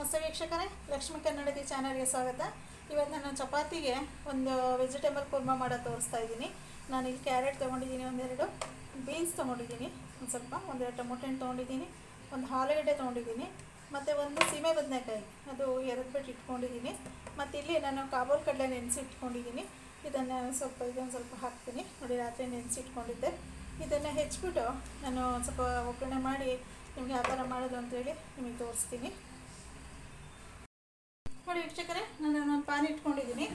ನಮಸ್ತೆ ವೀಕ್ಷಕರೇ, ಲಕ್ಷ್ಮೀ ಕನ್ನಡತಿ ಚಾನಲ್ಗೆ ಸ್ವಾಗತ. ಇವತ್ತು ನಾನು ಚಪಾತಿಗೆ ಒಂದು ವೆಜಿಟೇಬಲ್ ಕುರ್ಮಾ ಮಾಡೋದು ತೋರಿಸ್ತಾ ಇದ್ದೀನಿ. ನಾನು ಇಲ್ಲಿ ಕ್ಯಾರೆಟ್ ತೊಗೊಂಡಿದ್ದೀನಿ, ಒಂದೆರಡು ಬೀನ್ಸ್ ತೊಗೊಂಡಿದ್ದೀನಿ, ಒಂದು ಸ್ವಲ್ಪ, ಒಂದೆರಡು ಟೊಮೊಟೊ ಹಣ್ಣು ತೊಗೊಂಡಿದ್ದೀನಿ, ಒಂದು ಆಲೂಗಡ್ಡೆ ತೊಗೊಂಡಿದ್ದೀನಿ, ಮತ್ತು ಒಂದು ಸೀಮೆ ಬದನೆಕಾಯಿ, ಅದು ಎರಡು ಬಿಟ್ಟು ಇಟ್ಕೊಂಡಿದ್ದೀನಿ. ಮತ್ತು ಇಲ್ಲಿ ನಾನು ಕಾಬೂಲ್ ಕಡಲೆ ನೆನೆಸಿಟ್ಕೊಂಡಿದ್ದೀನಿ ಇದನ್ನು ಸ್ವಲ್ಪ, ಇದೊಂದು ಸ್ವಲ್ಪ ಹಾಕ್ತೀನಿ. ನೋಡಿ, ರಾತ್ರಿ ನೆನೆಸಿಟ್ಕೊಂಡಿದ್ದೆ ಇದನ್ನು ಹೆಚ್ಚಿಬಿಟ್ಟು ನಾನು ಸ್ವಲ್ಪ ಒಗ್ಗರಣೆ ಮಾಡಿ ನಿಮಗೆ ಆ ಥರ ಮಾಡೋದು ಅಂತೇಳಿ ನಿಮಗೆ ತೋರಿಸ್ತೀನಿ. ನೋಡಿ ವೀಕ್ಷಕರೇ, ನಾನು ಒಂದು ಪ್ಯಾನ್ ಇಟ್ಕೊಂಡಿದ್ದೀನಿ.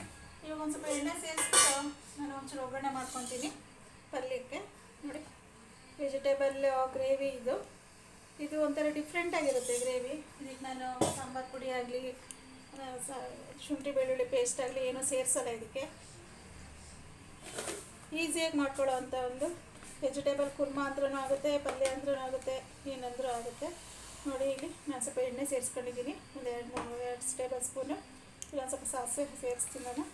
ಇವಾಗ ಒಂದು ಸ್ವಲ್ಪ ಎಣ್ಣೆ ಸೇರಿಸ್ಬಿಟ್ಟು ನಾನು ಒಂಚೂರು ಒಗ್ಗರಣೆ ಮಾಡ್ಕೊತೀನಿ ಪಲ್ಯಕ್ಕೆ. ನೋಡಿ ವೆಜಿಟೇಬಲ್ ಗ್ರೇವಿ ಇದು. ಇದು ಒಂಥರ ಡಿಫ್ರೆಂಟಾಗಿರುತ್ತೆ ಗ್ರೇವಿ ಇದಕ್ಕೆ ನಾನು ಸಾಂಬಾರು ಪುಡಿ ಆಗಲಿ ಶುಂಠಿ ಬೆಳ್ಳುಳ್ಳಿ ಪೇಸ್ಟ್ ಆಗಲಿ ಏನೂ ಸೇರಿಸಲ್ಲ ಇದಕ್ಕೆ. ಈಸಿಯಾಗಿ ಮಾಡ್ಕೊಳ್ಳೋ ಅಂಥ ಒಂದು ವೆಜಿಟೇಬಲ್ ಕುರ್ಮಾ ಅಂದ್ರೂ ಆಗುತ್ತೆ, ಪಲ್ಯ ಅಂದ್ರೂ ಆಗುತ್ತೆ, ಏನಂದ್ರೂ ಆಗುತ್ತೆ. ನೋಡಿ ಇಲ್ಲಿ ನಾನು ಸ್ವಲ್ಪ ಎಣ್ಣೆ ಸೇರಿಸ್ಕೊಂಡಿದ್ದೀನಿ. ಒಂದು ಎರಡು ಮೂರು ಎರಡು ಟೇಬಲ್ ಸ್ಪೂನು. ಇಲ್ಲೊಂದು ಸ್ವಲ್ಪ ಸಾಸಿವೆ ಸೇರಿಸ್ತೀನಿ ನಾನು.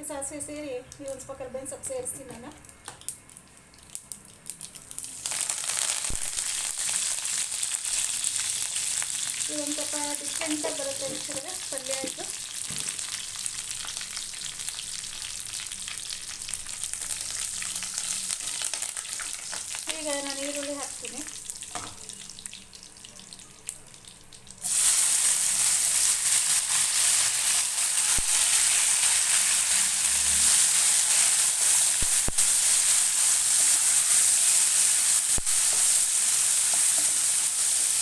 ಈ ಸಾಸಿವೆ ಸೇರಿ ಈ ಒಂದು ಸ್ವಲ್ಪ ಕರ್ಬೇವಿನ ಸೊಪ್ಪು ಸೇರಿಸ್ತೀನಿ ನಾನು. ಇದೊಂದು ಸ್ವಲ್ಪ ಡಿಫ್ರೆಂಟಾಗಿ ಬರುತ್ತೆ ಪಲ್ಯ ಆಯಿತು. ಈಗ ನಾನು ಈರುಳ್ಳಿ ಹಾಕ್ತೀನಿ.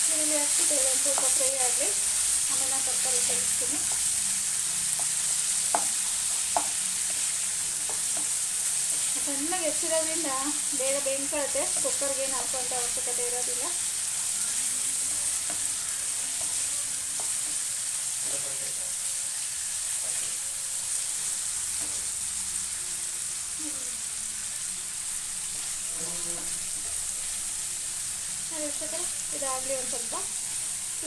ಈರುಳ್ಳಿ ಹಾಕ್ಬಿಟ್ಟು ಸ್ವಲ್ಪ ಫ್ರೈ ಆಗಲಿ ಆಮೇಲೆ ನಾನು ತರಕಾರಿ ಕಲಿಸ್ತೀನಿ ಸಣ್ಣಗೆ ಹೆಚ್ಚಿರೋದ್ರಿಂದ ಬೇಗ ಬೇಯ್ಕೊಳ್ಳುತ್ತೆ ಕುಕ್ಕರ್ಗೆ ಏನು ಹಾಕುವಂಥ ಅವಶ್ಯಕತೆ ಇರೋದಿಲ್ಲ. ಇದಾಗಲಿ ಒಂದು ಸ್ವಲ್ಪ.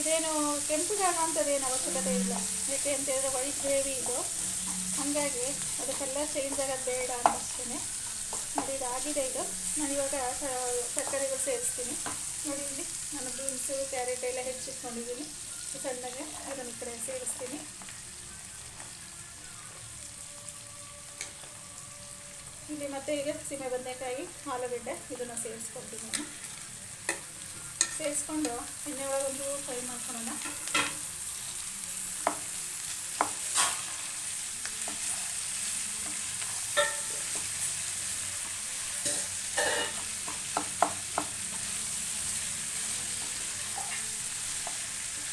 ಇದೇನು ಕೆಂಪುಗಾಗುವಂಥದ್ದು ಏನು ಅವಶ್ಯಕತೆ ಇಲ್ಲ. ಯಾಕೆ ಅಂತ ಹೇಳಿದ್ರೆ ವೈಟ್ ಗ್ರೇವಿ ಇದು. ಹಾಗಾಗಿ ಅದು ಕಲರ್ ಚೇಂಜ್ ಆಗೋದು ಬೇಡ ಅಂತ ನೋಡಿ ಇದಾಗಿದೆ ಇದು ನಾನು ಇವಾಗ ತರಕಾರಿಗಳು ಸೇರಿಸ್ತೀನಿ. ನೋಡಿ ಇಲ್ಲಿ ನಾನು ಬೀನ್ಸು ಕ್ಯಾರೆಟ್ ಎಲ್ಲ ಹೆಚ್ಚಿಟ್ಕೊಂಡಿದ್ದೀನಿ ಸಣ್ಣಗೆ ಅದನ್ನು ಈ ಕಡೆ ಸೇರಿಸ್ತೀನಿ. ಇಲ್ಲಿ ಮತ್ತೆ ಈಗ ಸೀಮೆ ಬದನೆಕಾಯಿ, ಆಲೂಗಡ್ಡೆ ಇದನ್ನು ಸೇರಿಸ್ಕೊಳ್ತೀನಿ ನಾನು. ಸೇರಿಸ್ಕೊಂಡು ಎಣ್ಣೆ ಒಳಗೆ ಒಂದು ಫ್ರೈ ಮಾಡ್ಕೊಳ್ಳೋಣ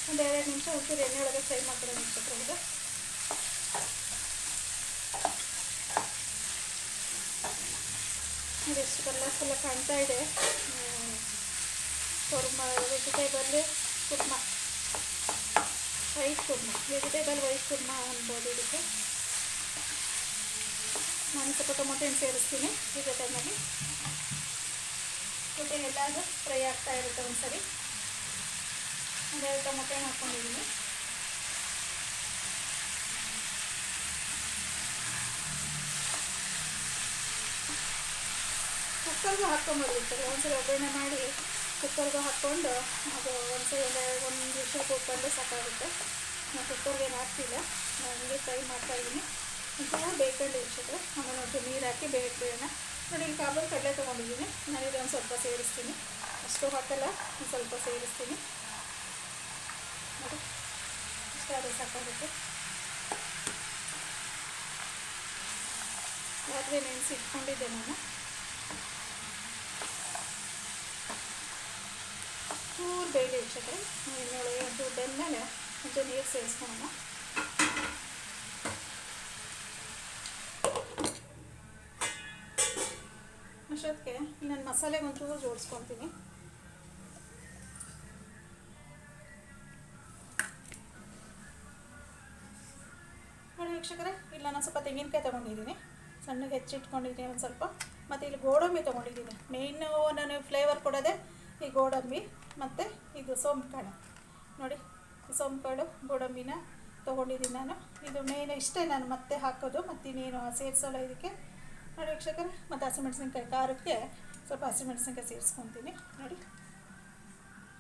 ಒಂದು ಎರಡು ನಿಮಿಷ ಒಂಚೂರು ಎಣ್ಣೆ ಒಳಗೆ ಫ್ರೈ ಮಾಡ್ಕೊಳ್ಳೋಣ ಇಟ್ಕೊಳ್ಬೋದು ಇದೆಷ್ಟು ಕಲರ್ಫುಲ್ಲ ಕಾಣ್ತಾ ಇದೆ. Kurma vegetable kurma. White kurma. Vegetable white kurma ಅನ್ಬೋದು ಇದಕ್ಕೆ. ನಾನು ಸ್ವಲ್ಪ ಟೊಮೊಟೊ ಹಣ್ಣು ಸೇರಿಸ್ತೀನಿ ಈಗ ಟೈಮಲ್ಲಿ ಜೊತೆ ಎಲ್ಲಾದರೂ ಫ್ರೈ ಆಗ್ತಾ ಇರುತ್ತೆ ಒಂದ್ಸರಿ. ಅದೇ ಟೊಮೊಟೊ ಹಾಕ್ಕೊಂಡಿದ್ದೀನಿ ಕುಕ್ಕರ್ಗೂ ಹಾಕ್ಕೊಂಬಂದಿರ್ತಾರೆ ಒಂದ್ಸಲ ಒಗ್ಗರಣೆ ಮಾಡಿ ಕುಕ್ಕರ್ಗೆ ಹಾಕ್ಕೊಂಡು ಅದು ಒಂದ್ಸಲ ಒಂದು ಒಂದು ನಿಮಿಷ ಕೂತ್ಕೊಂಡು ಸಾಕಾಗುತ್ತೆ. ನಾನು ಕುಕ್ಕರ್ಗೆ ಹಾಕ್ತಿಲ್ಲ. ನಾನು ಹಂಗೆ ಫ್ರೈ ಮಾಡ್ತಾಯಿದ್ದೀನಿ ಒಂಥರ ಬೇಕಂಡು ಇಡ್ಸಿದ್ರೆ ಆಮೇಲೆ ಒಂದು ನೀರು ಹಾಕಿ ಬೇಯಿಸ್ಬೇಡ ನೋಡಿ, ಇಲ್ಲಿ ಕಾಬಲ್ ಕಡಲೆ ತೊಗೊಂಡಿದ್ದೀನಿ. ನಾನು ಇದೊಂದು ಸ್ವಲ್ಪ ಸೇರಿಸ್ತೀನಿ. ಅಷ್ಟು ಹಾಕಲ್ಲ, ಒಂದು ಸ್ವಲ್ಪ ಸೇರಿಸ್ತೀನಿ. ನೋಡಿ ಸಾಕಾಗುತ್ತೆ. ರಾತ್ರಿ ನೆನೆಸಿ ಇಟ್ಕೊಂಡಿದ್ದೆ ನಾನು. ಚೂರು ಬೇಳೆ ಎಣ್ಣೆ ಒಳಗೆ ಒಂಚೂರು ಬೆಂದಮೇಲೆ ಒಂಚೂರು ನೀರು ಸೇರಿಸ್ಕೊಳ್ಳೋಣ ಅಷ್ಟೊತ್ತಿಗೆ ನಾನು ಮಸಾಲೆಗೆ ಒಂಚೂರು ಜೋಡಿಸ್ಕೊತೀನಿ ನೋಡಿ ವೀಕ್ಷಕರೇ, ಇಲ್ಲ ನಾನು ಸ್ವಲ್ಪ ತೆಂಗಿನಕಾಯಿ ತೊಗೊಂಡಿದ್ದೀನಿ. ಸಣ್ಣಗೆ ಹೆಚ್ಚಿಟ್ಕೊಂಡಿದ್ದೀನಿ ಒಂದು ಸ್ವಲ್ಪ. ಮತ್ತು ಇಲ್ಲಿ ಗೋಡಂಬಿ ತೊಗೊಂಡಿದ್ದೀನಿ. ಮೇಯ್ನು ನಾನು ಫ್ಲೇವರ್ ಕೊಡೋದೇ ಈ ಗೋಡಂಬಿ. ಮತ್ತು ಇದು ಸೋಂಪು ಕಾಳು. ನೋಡಿ ಸೋಂಪುಕಾಳು ಸೋಂಪು ಕಾಳು ಗೋಡಂಬಿನ ತೊಗೊಂಡಿದ್ದೀನಿ ನಾನು. ಇದು ಮೇನ್ ಇಷ್ಟೇ ನಾನು ಮತ್ತೆ ಹಾಕೋದು, ಮತ್ತು ಇನ್ನೇನು ಸೇರಿಸೋಲ್ಲ ಇದಕ್ಕೆ. ನೋಡಿ ವೀಕ್ಷಕರೇ, ಮತ್ತು ಹಸಿಮೆಣಸಿನ್ಕಾಯಿ ಖಾರಕ್ಕೆ ಸ್ವಲ್ಪ ಹಸಿಮೆಣಸಿನ್ಕಾಯಿ ಸೇರಿಸ್ಕೊತೀನಿ. ನೋಡಿ,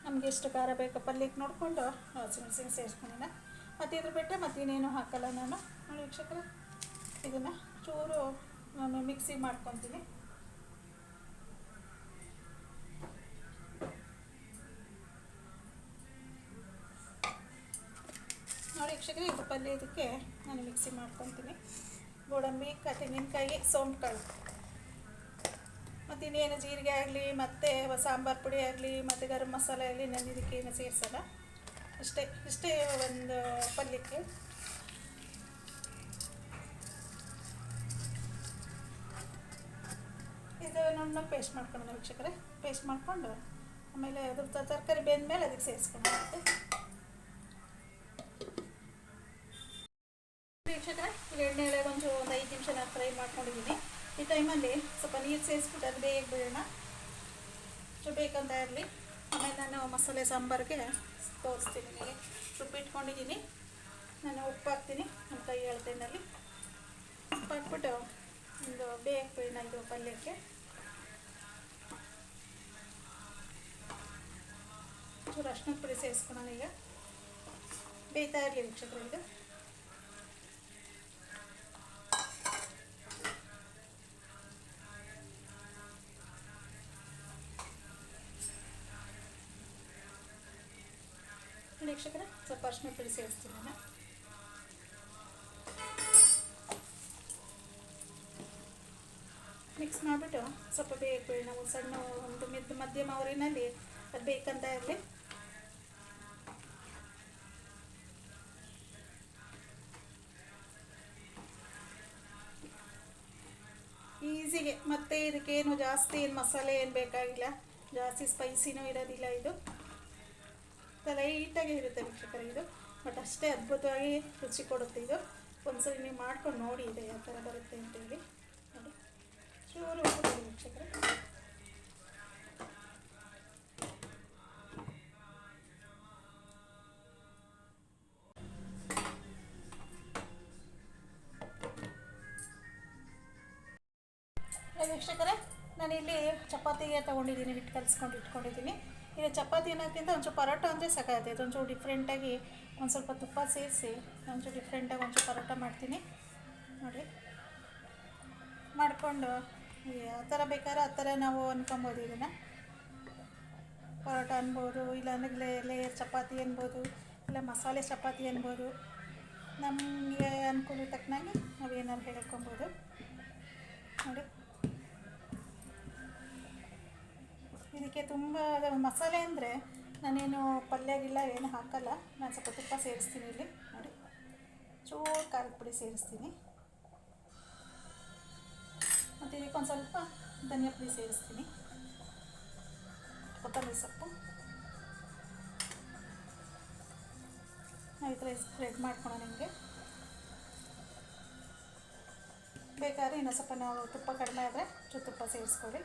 ನಮಗೆ ಎಷ್ಟು ಖಾರ ಬೇಕು ಪಲ್ಯಕ್ಕೆ ನೋಡಿಕೊಂಡು ಹಸಿಮೆಣಸಿನ್ಕಾಯಿ ಸೇರಿಸ್ಕೊಂಡಿನ ಮತ್ತು ಇದ್ರ ಬಿಟ್ಟರೆ ಮತ್ತು ಇನ್ನೇನು ಹಾಕಲ್ಲ ನಾನು. ನೋಡಿ ವೀಕ್ಷಕರೇ, ಇದನ್ನು ಚೂರು ನಾನು ಮಿಕ್ಸಿ ಮಾಡ್ಕೊತೀನಿ. ವೀಕ್ಷಕರೇ ಇದು ಪಲ್ಯ ಇದಕ್ಕೆ ನಾನು ಮಿಕ್ಸಿ ಮಾಡ್ಕೊತೀನಿ. ಗೋಡಂಬಿ ತೆಂಗಿನಕಾಯಿ ಸೋಂಪು ಕಾಳು ಮತ್ತು ಇನ್ನೇನು ಜೀರಿಗೆ ಆಗಲಿ, ಮತ್ತು ಸಾಂಬಾರು ಪುಡಿ ಆಗಲಿ, ಮತ್ತು ಗರಂ ಮಸಾಲೆ ಆಗಲಿ ನಾನು ಇದಕ್ಕೆ ಏನು ಸೇರಿಸಲ್ಲ. ಇಷ್ಟೇ ಇಷ್ಟೇ ಒಂದು ಪಲ್ಯಕ್ಕೆ. ಇದು ನುಣ್ಣ ಪೇಸ್ಟ್ ಮಾಡ್ಕೊಂಡು ವೀಕ್ಷಕರೇ. ಪೇಸ್ಟ್ ಮಾಡಿಕೊಂಡು ಆಮೇಲೆ ಅದ್ರ ತರಕಾರಿ ಬೆಂದ ಮೇಲೆ ಅದಕ್ಕೆ ಸೇರಿಸ್ಕೊಂಡು ಎಣ್ಣೆಲೆ ಒಂದು ಒಂದು ಐದು ನಿಮಿಷ ನಾನು ಫ್ರೈ ಮಾಡ್ಕೊಂಡಿದ್ದೀನಿ. ಈ ಟೈಮಲ್ಲಿ ಸ್ವಲ್ಪ ನೀರು ಸೇರಿಸ್ಬಿಟ್ಟು ಅದು ಬೇಗ ಬಿಡೋಣ. ಸೊ ಬೇಕಂತ ಇರಲಿ. ಆಮೇಲೆ ನಾನು ಮಸಾಲೆ ಸಾಂಬಾರಿಗೆ ತೋರಿಸ್ತೀನಿ ನಿಮಗೆ. ಇಟ್ಕೊಂಡಿದ್ದೀನಿ. ನಾನು ಉಪ್ಪು ಹಾಕ್ತೀನಿ. ನಮ್ಮ ಕೈ ಎಳ್ತೇನಲ್ಲಿ ಉಪ್ಪು ಹಾಕ್ಬಿಟ್ಟು ಒಂದು ಬೇಗ ಬಿಡೋಣ ಇದು ಪಲ್ಯಕ್ಕೆ. ಚೂರು ಅರ್ಶಿನ ಪುಡಿ ಸೇರಿಸ್ಕೊಳೋಣ ಈಗ. ಬೇಯ್ತಾ ಇರಲಿ ವೀಕ್ಷಕರು ಇದು. ವೀಕ್ಷಕರೇ, ಸ್ವಲ್ಪ ಅರ್ಶಿನ ಪುಡಿ ಸೇರಿಸ್ತೀನಿ ನಾನು. ಮಿಕ್ಸ್ ಮಾಡಿಬಿಟ್ಟು ಸ್ವಲ್ಪ ಬೇಕು ನಾವು ಸಣ್ಣ ಒಂದು ಮಿದ್, ಮಧ್ಯಮ ಊರಿನಲ್ಲಿ ಅದು ಬೇಕಂತ ಇರಲಿ. ಈಸಿಗೆ, ಮತ್ತೆ ಇದಕ್ಕೇನು ಜಾಸ್ತಿ ಏನು ಮಸಾಲೆ ಏನು ಬೇಕಾಗಿಲ್ಲ. ಜಾಸ್ತಿ ಸ್ಪೈಸಿನೂ ಇರೋದಿಲ್ಲ ಇದು. ಲೈಟಾಗಿ ಇರುತ್ತೆ ವೀಕ್ಷಕರೇ ಇದು. ಬಟ್ ಅಷ್ಟೇ ಅದ್ಭುತವಾಗಿ ರುಚಿ ಕೊಡುತ್ತೆ ಇದು. ಒಂದ್ಸರಿ ನೀವು ಮಾಡ್ಕೊಂಡು ನೋಡಿ ಇದೆ ಯಾವ ಥರ ಬರುತ್ತೆ ಅಂತೇಳಿ. ನೋಡಿ. ಚೂರು ಕೊಡಿ ವೀಕ್ಷಕರೇ. ವೀಕ್ಷಕರೇ, ನಾನಿಲ್ಲಿ ಚಪಾತಿಗೆ ತೊಗೊಂಡಿದ್ದೀನಿ ಹಿಟ್ಟು ಕಲಿಸ್ಕೊಂಡು ಇಟ್ಕೊಂಡಿದ್ದೀನಿ. ಇದು ಚಪಾತಿ ಅನ್ನೋದಕ್ಕಿಂತ ಒಂಚೂರು ಪರೋಟ ಅಂದರೆ ಸಾಕಾಗುತ್ತೆ. ಒಂಚೂರು ಡಿಫ್ರೆಂಟಾಗಿ ಒಂದು ಸ್ವಲ್ಪ ತುಪ್ಪ ಸೇರಿಸಿ, ಒಂಚೂರು ಡಿಫ್ರೆಂಟಾಗಿ ಒಂಚೂರು ಪರೋಟ ಮಾಡ್ತೀನಿ. ನೋಡಿ. ಮಾಡಿಕೊಂಡು ಯಾವ ಥರ ಬೇಕಾದ್ರೆ ಆ ಥರ ನಾವು ಅಂದ್ಕೊಬೋದು ಇದನ್ನು. ಪರೋಟ ಅನ್ಬೋದು, ಇಲ್ಲಾಂದ್ರೆ ಲೇಯರ್ ಚಪಾತಿ ಅನ್ಬೋದು, ಇಲ್ಲ ಮಸಾಲೆ ಚಪಾತಿ ಅನ್ಬೋದು. ನಮಗೆ ಅನುಕೂಲ ತಕ್ಕನಾಗಿ ನಾವು ಏನಾದ್ರು ಹೇಳ್ಕೊಬೋದು. ನೋಡಿ. ಇದಕ್ಕೆ ತುಂಬ ಮಸಾಲೆ ಅಂದರೆ ನಾನೇನು ಪಲ್ಯಗಿಲ್ಲ ಏನು ಹಾಕಲ್ಲ. ನಾನು ಸ್ವಲ್ಪ ತುಪ್ಪ ಸೇರಿಸ್ತೀನಿ ಇಲ್ಲಿ. ನೋಡಿ. ಚೂರು ಖಾರದ ಪುಡಿ ಸೇರಿಸ್ತೀನಿ. ಮತ್ತು ಇದಕ್ಕೆ ಒಂದು ಸ್ವಲ್ಪ ಧನಿಯಾ ಪುಡಿ ಸೇರಿಸ್ತೀನಿ. ಕೊತ್ತಂಬರಿ ಸೊಪ್ಪು. ನಾವು ಈ ಥರ ಸ್ಪ್ರೆಡ್ ಮಾಡ್ಕೊಳ್ಳೋಣ ನಿಮಗೆ. ಬೇಕಾದ್ರೆ ಇನ್ನೊಂದು ಸ್ವಲ್ಪ ನಾವು ತುಪ್ಪ ಕಡಿಮೆ ಆದರೆ ಚೂರು ತುಪ್ಪ ಸೇರಿಸ್ಕೊಳ್ಳಿ.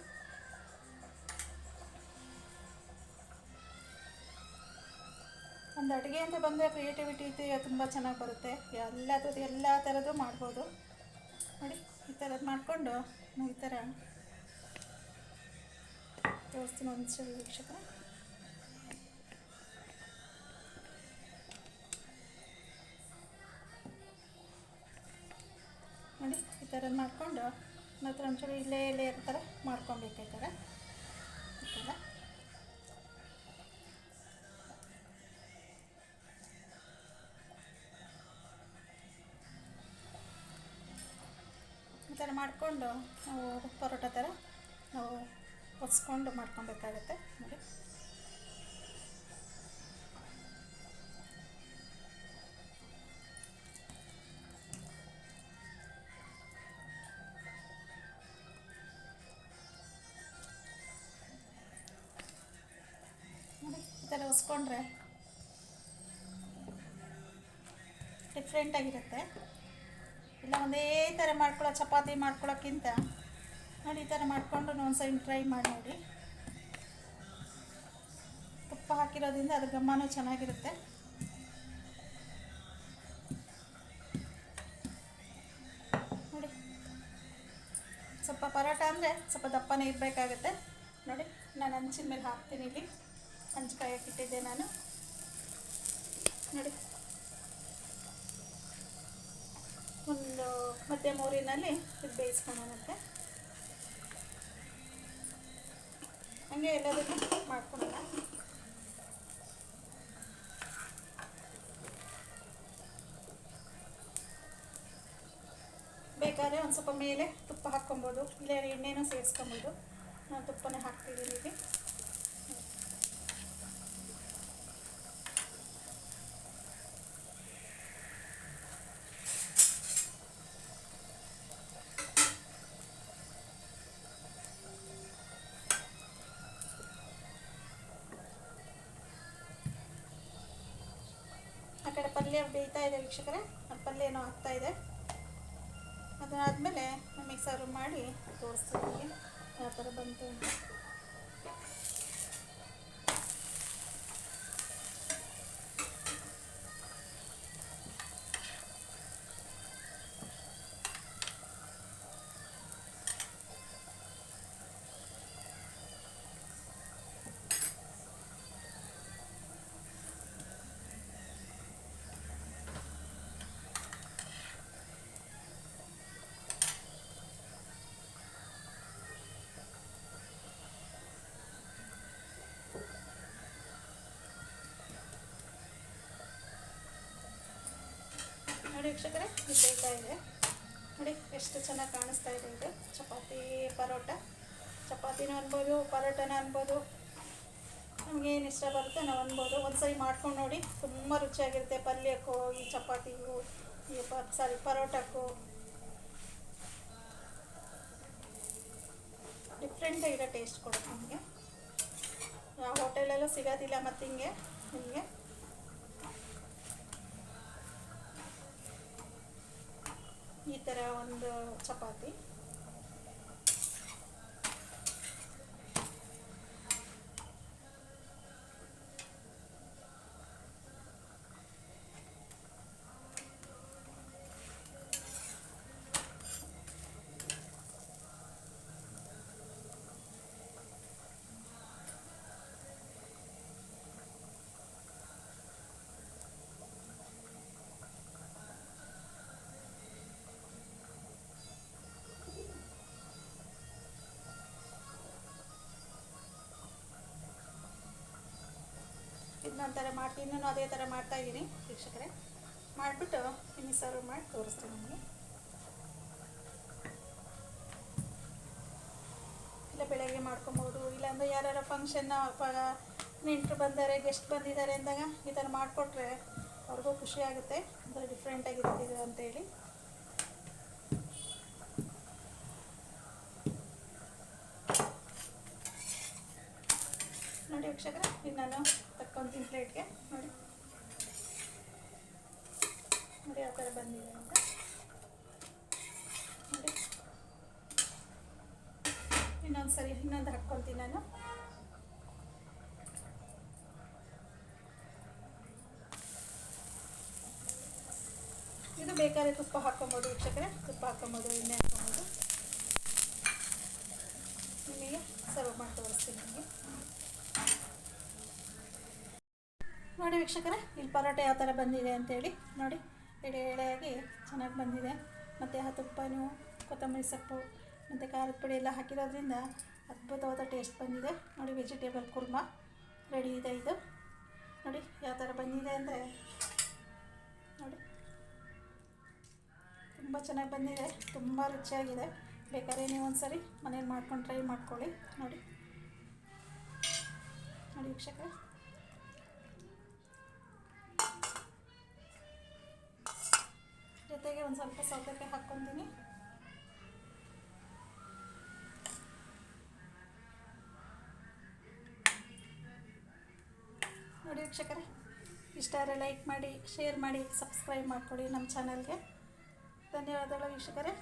ಒಂದು ಅಡುಗೆ ಅಂತ ಬಂದರೆ ಕ್ರಿಯೇಟಿವಿಟಿ ತುಂಬ ಚೆನ್ನಾಗಿ ಬರುತ್ತೆ. ಎಲ್ಲದ್ರದ್ದು ಎಲ್ಲ ಥರದ್ದು ಮಾಡ್ಬೋದು. ನೋಡಿ, ಈ ಥರದ್ದು ಮಾಡಿಕೊಂಡು ಈ ಥರ ತೋರಿಸ್ತೀನಿ ಒಂದು ವೀಕ್ಷಕರು. ವೀಕ್ಷಕ ನೋಡಿ, ಈ ಥರದ್ದು ಮಾಡಿಕೊಂಡು ಮತ್ತೆ ಒಂಚೂರು ಇಲ್ಲೇ ಇಲ್ಲೇ ಇರ್ತಾರೆ ಮಾಡ್ಕೊಬೇಕು ಈ ಈ ಥರ ಮಾಡಿಕೊಂಡು ನಾವು ಪರೋಟ ಥರ ನಾವು ಹೊಸ್ಕೊಂಡು ಮಾಡ್ಕೊಬೇಕಾಗತ್ತೆ. ನೋಡಿ. ನೋಡಿ, ಈ ಥರ ಹೊಸ್ಕೊಂಡ್ರೆ ಡಿಫ್ರೆಂಟಾಗಿರುತ್ತೆ ಇಲ್ಲ ಒಂದೇ ಥರ ಮಾಡ್ಕೊಳ್ಳೋ, ಚಪಾತಿ ಮಾಡ್ಕೊಳ್ಳೋಕ್ಕಿಂತ ನೋಡಿ ಈ ಥರ ಮಾಡಿಕೊಂಡು ಒಂದು ಸೈಡ್ ಟ್ರೈ ಮಾಡಿ ನೋಡಿ. ತುಪ್ಪ ಹಾಕಿರೋದ್ರಿಂದ ಅದು ಗಮ್ಮನೂ ಚೆನ್ನಾಗಿರುತ್ತೆ. ನೋಡಿ, ಸ್ವಲ್ಪ ಪರೋಟ ಅಂದರೆ ಸ್ವಲ್ಪ ದಪ್ಪನೇ ಇರಬೇಕಾಗುತ್ತೆ. ನೋಡಿ, ನಾನು ಹಂಚಿನ ಮೇಲೆ ಹಾಕ್ತೀನಿ ಇಲ್ಲಿ. ಹಂಚು ಕಾಯಕ್ಕೆ ನಾನು. ನೋಡಿ. ಒಂದು ಮಧ್ಯ ಮೂರಿನಲ್ಲಿ ಇದು ಬೇಯಿಸ್ಕೊಳ್ಳೋಣಂತೆ ಹಂಗೆ ಎಲ್ಲದನ್ನು ಮಾಡ್ಕೊಳ್ಳೋಣ. ಬೇಕಾದ್ರೆ ಒಂದು ಸ್ವಲ್ಪ ಮೇಲೆ ತುಪ್ಪ ಹಾಕ್ಕೊಬೋದು. ಇಲ್ಲ ಎಣ್ಣೆನೂ ಸೇರಿಸ್ಕೊಬೋದು. ನಾನು ತುಪ್ಪನೇ ಹಾಕ್ತಿದ್ದೀನಿ ಕಡೆ ಪಲ್ಯ ಬೇಯ್ತಾ ಇದೆ ವೀಕ್ಷಕರೇ. ಅದು ಪಲ್ಯ ಏನೋ ಆಗ್ತಾ ಇದೆ. ಅದಾದಮೇಲೆ ಮಿಕ್ಸರ್ ಮಾಡಿ ತೋರಿಸ್ತೀನಿ. ಯಾವ ಥರ ಬಂತು ಅಂತ. ವೀಕ್ಷಕರೇ ಬೇಯ್ತಾ ಇದೆ ನೋಡಿ ಎಷ್ಟು ಚೆನ್ನಾಗಿ ಕಾಣಿಸ್ತಾ ಇದೆ ಇದು. ಚಪಾತಿ ಪರೋಟ. ಚಪಾತಿನೂ ಅನ್ಬೋದು, ಪರೋಟನ ಅನ್ಬೋದು. ನಮಗೇನು ಇಷ್ಟ ಬರುತ್ತೆ ನಾವು ಅನ್ಬೋದು. ಒಂದು ಮಾಡ್ಕೊಂಡು ನೋಡಿ, ತುಂಬ ರುಚಿಯಾಗಿರುತ್ತೆ ಪಲ್ಯಕ್ಕೂ, ಈ ಚಪಾತಿಗೂ, ಈ ಪ, ಸಾರಿ, ಪರೋಟಕ್ಕೂ. ಡಿಫ್ರೆಂಟಾಗಿರೋ ಟೇಸ್ಟ್ ಕೊಡುತ್ತೆ ನಮಗೆ. ಯಾವ ಹೋಟೆಲಲ್ಲೂ ಸಿಗೋದಿಲ್ಲ ಮತ್ತು ಹಿಂಗೆ, ನಿಮಗೆ? ಈ ಥರ ಒಂದು ಚಪಾತಿ. ಥರ ಮಾಡ್ತೀನಿ. ನಾನು ಅದೇ ಥರ ಮಾಡ್ತಾ ಇದ್ದೀನಿ ವೀಕ್ಷಕರೇ. ಮಾಡಿಬಿಟ್ಟು ಇನ್ನು ಸರ್ವ್ ಮಾಡಿ ತೋರಿಸ್ತೀನಿ ನಿಮಗೆ. ಇಲ್ಲ ಬೆಳಗ್ಗೆ ಮಾಡ್ಕೊಬೋದು, ಇಲ್ಲಾಂದ್ರೆ ಯಾರು ಫಂಕ್ಷನ್ನ ನೆಂಟರು ಬಂದರೆ ಗೆಸ್ಟ್ ಬಂದಿದ್ದಾರೆ ಅಂದಾಗ ಈ ಥರ ಮಾಡಿಕೊಟ್ರೆ ಅವ್ರಿಗೂ ಖುಷಿ ಆಗುತ್ತೆ. ಒಂಥರ ಡಿಫ್ರೆಂಟಾಗಿರ್ತಿದ್ರು ಅಂತೇಳಿ ನೋಡಿ ವೀಕ್ಷಕರ ಇದು ನಾನು ತಕ್ಕೊಂತೀನಿ ಪ್ಲೇಟ್ಗೆ ನೋಡಿ. ನೋಡಿ ಯಾವ ಥರ ಬಂದಿದೆ ಅಂತ. ನೋಡಿ. ಇನ್ನೊಂದು ಸರಿ ಇನ್ನೊಂದು ಹಾಕ್ಕೊತೀನಿ ನಾನು. ಇದು ಬೇಕಾದ್ರೆ ತುಪ್ಪ ಹಾಕ್ಕೊಬೋದು ವೀಕ್ಷಕರೇ. ತುಪ್ಪ ಹಾಕ್ಕೊಬೋದು, ಎಣ್ಣೆ ಹಾಕ್ಕೊಬೋದು. ನಿಮಗೆ ಸರ್ವ್ ಮಾಡಿ ತೋರಿಸ್ತೀನಿ ನಿಮಗೆ. ನೋಡಿ ವೀಕ್ಷಕರೇ, ಇಲ್ಲಿ ಪರೋಟ ಯಾವ ಥರ ಬಂದಿದೆ ಅಂತೇಳಿ ನೋಡಿ. ಎಡೆ ಎಳೆಯಾಗಿ ಚೆನ್ನಾಗಿ ಬಂದಿದೆ. ಮತ್ತು ಆ ತುಪ್ಪನೂ ಕೊತ್ತಂಬರಿ ಸೊಪ್ಪು, ಮತ್ತು ಖಾರದ ಪುಡಿ ಎಲ್ಲ ಹಾಕಿರೋದ್ರಿಂದ ಅದ್ಭುತವಾದ ಟೇಸ್ಟ್ ಬಂದಿದೆ. ನೋಡಿ ವೆಜಿಟೇಬಲ್ ಕುರ್ಮಾ ರೆಡಿ ಇದೆ ಇದು. ನೋಡಿ, ಯಾವ ಥರ ಬಂದಿದೆ ಅಂದರೆ ನೋಡಿ. ತುಂಬ ಚೆನ್ನಾಗಿ ಬಂದಿದೆ. ತುಂಬ ರುಚಿಯಾಗಿದೆ. ಬೇಕಾದ್ರೆ ನೀವು ಒಂದು ಸರಿ ಮನೇಲಿ ಮಾಡ್ಕೊಂಡು ಟ್ರೈ ಮಾಡ್ಕೊಳ್ಳಿ. ನೋಡಿ. ನೋಡಿ ವೀಕ್ಷಕರೇ. ಒಂದು ಸ್ವಲ್ಪ ಸೌತೆಕಾಯಿ ಹಾಕ್ಕೊತೀನಿ. ನೋಡಿ ವೀಕ್ಷಕರೇ, ಇಷ್ಟ ಆದರೆ ಲೈಕ್ ಮಾಡಿ ಶೇರ್ ಮಾಡಿ ಸಬ್ಸ್ಕ್ರೈಬ್ ಮಾಡಿಕೊಡಿ ನಮ್ಮ ಚಾನಲ್ಗೆ ಧನ್ಯವಾದಗಳು ವೀಕ್ಷಕರೇ.